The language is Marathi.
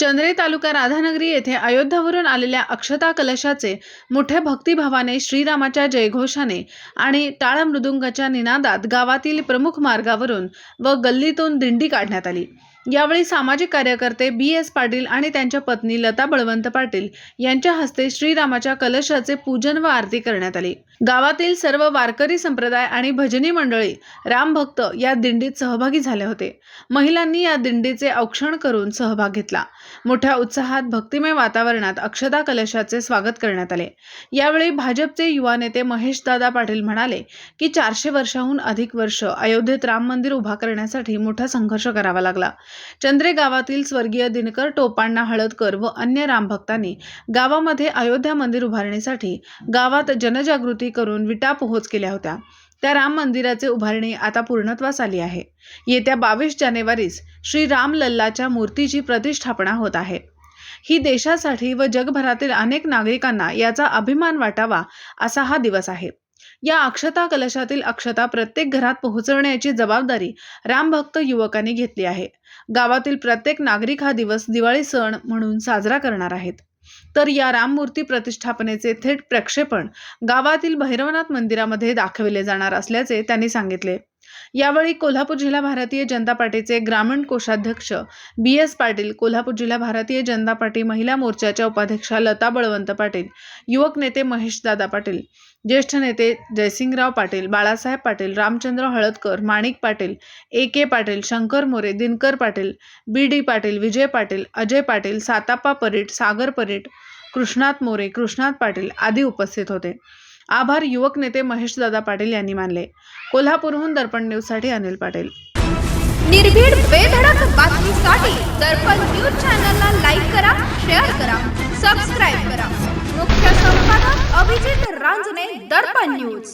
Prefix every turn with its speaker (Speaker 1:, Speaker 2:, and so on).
Speaker 1: चंद्रे तालुका राधानगरी येथे अयोध्यावरून आलेल्या अक्षता कलशाचे मोठ्या भक्तिभावाने श्रीरामाच्या जयघोषाने आणि टाळ मृदुंगाच्या निनादात गावातील प्रमुख मार्गावरून व गल्लीतून दिंडी काढण्यात आली. यावेळी सामाजिक कार्यकर्ते बी एस पाटील आणि त्यांच्या पत्नी लता बळवंत पाटील यांच्या हस्ते श्रीरामाच्या कलशाचे पूजन व आरती करण्यात आली. गावातील सर्व वारकरी संप्रदाय आणि भजनी मंडळी रामभक्त या दिंडीत सहभागी झाले होते. महिलांनी या दिंडीचे औक्षण करून सहभाग घेतला. मोठ्या उत्साहात भक्तिमय वातावरणात अक्षता कलशाचे स्वागत करण्यात आले. यावेळी भाजपचे युवा नेते महेशदादा पाटील म्हणाले की चारशे वर्षाहून अधिक वर्ष अयोध्येत राम मंदिर उभा करण्यासाठी मोठा संघर्ष करावा लागला. चंद्रे गावातील स्वर्गीय दिनकर टोपांना हळदकर व अन्य रामभक्तांनी गावामध्ये अयोध्या मंदिर उभारणीसाठी गावात जनजागृती करून विटा पोहोच केल्या होत्या. त्या राम मंदिराचे उभारणी आता पूर्णत्वास आली आहे. येत्या बावीस जानेवारीस श्री राम लल्लाच्या मूर्तीची प्रतिष्ठापना होत आहे. ही देशासाठी व जगभरातील अनेक नागरिकांना याचा अभिमान वाटावा असा हा दिवस आहे. या अक्षता कलशातील अक्षता प्रत्येक घरात पोहोचवण्याची जबाबदारी रामभक्त युवकांनी घेतली आहे. गावातील प्रत्येक नागरिक हा दिवस दिवाळी सण म्हणून साजरा करणार आहेत. तर या राममूर्ती प्रतिष्ठापनेचे थेट प्रक्षेपण गावातील भैरवनाथ मंदिरामध्ये दाखविले जाणार असल्याचे त्यांनी सांगितले. यावेळी कोल्हापूर जिल्हा भारतीय जनता पार्टीचे ग्रामीण कोषाध्यक्ष बी एस पाटील कोल्हापूर जिल्हा भारतीय जनता पार्टी महिला मोर्चाच्या उपाध्यक्षा लता बळवंत पाटील युवक नेते महेशदादा पाटील ज्येष्ठ नेते Jaysingrao Patil Balasaheb Patil Ramchandra Haldakar Manik Patil A K Patil Shankar More Dinkar Patil B D Patil Vijay Patil Ajay Patil Satapa Parit Sagar Parit Krishnat More Krishnat Patil आदी उपस्थित होते. आभार युवक नेते महेशदादा पाटील यांनी मानले. कोल्हापूरहून दर्पण न्यूजसाठी अनिल पाटील.
Speaker 2: निर्भीड बेधडक बातमीसाठी दर्पण न्यूज चॅनलला लाईक करा शेअर करा सबस्क्राईब करा. मुख्य संपादक अभिजित रांजणे दर्पण न्यूज.